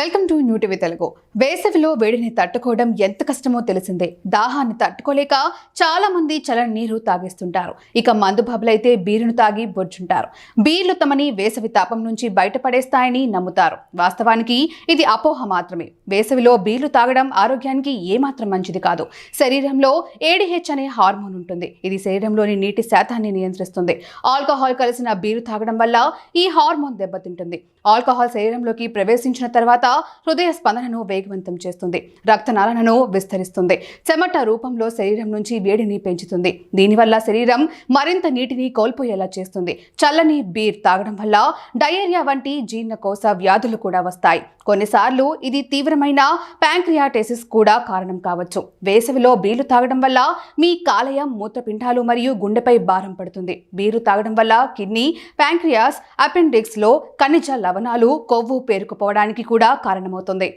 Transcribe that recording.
Welcome to new TV Telugu. వేసవిలో వేడిని తట్టుకోవడం ఎంత కష్టమో తెలిసిందే. దాహాన్ని తట్టుకోలేక చాలా మంది చలని నీరు తాగేస్తుంటారు. ఇక మందు బబ్బులైతే బీరును తాగి బొజ్జుంటారు బీర్లు తమని వేసవి తాపం నుంచి బయటపడేస్తాయని నమ్ముతారు. వాస్తవానికి ఇది అపోహ మాత్రమే. వేసవిలో బీర్లు తాగడం ఆరోగ్యానికి ఏమాత్రం మంచిది కాదు. శరీరంలో ఏడిహెచ్ అనే హార్మోన్ ఉంటుంది. ఇది శరీరంలోని నీటి శాతాన్ని నియంత్రిస్తుంది. ఆల్కహాల్ కలిసిన బీరు తాగడం వల్ల ఈ హార్మోన్ దెబ్బతింటుంది. ఆల్కహాల్ శరీరంలోకి ప్రవేశించిన తర్వాత హృదయ స్పందనను వేగవంతం చేస్తుంది. రక్తనాళనను విస్తరిస్తుంది. చెమట రూపంలో శరీరం నుంచి వేడిని పెంచుతుంది. దీనివల్ల శరీరం మరింత నీటిని కోల్పోయేలా చేస్తుంది. చల్లని బీర్ తాగడం వల్ల డయేరియా వంటి జీర్ణకోశ వ్యాధులు కూడా వస్తాయి. కొన్నిసార్లు ఇది తీవ్రమైన ప్యాంక్రియాటైసిస్ కూడా కారణం కావచ్చు. వేసవిలో బీర్లు తాగడం వల్ల మీ కాలయం మూత్రపిండాలు మరియు గుండెపై భారం పడుతుంది. బీరు తాగడం వల్ల కిడ్నీ ప్యాంక్రియాస్ అపెండిక్స్లో ఖనిజ లవణాలు కొవ్వు పేరుకుపోవడానికి కూడా కారణమవుతుంది.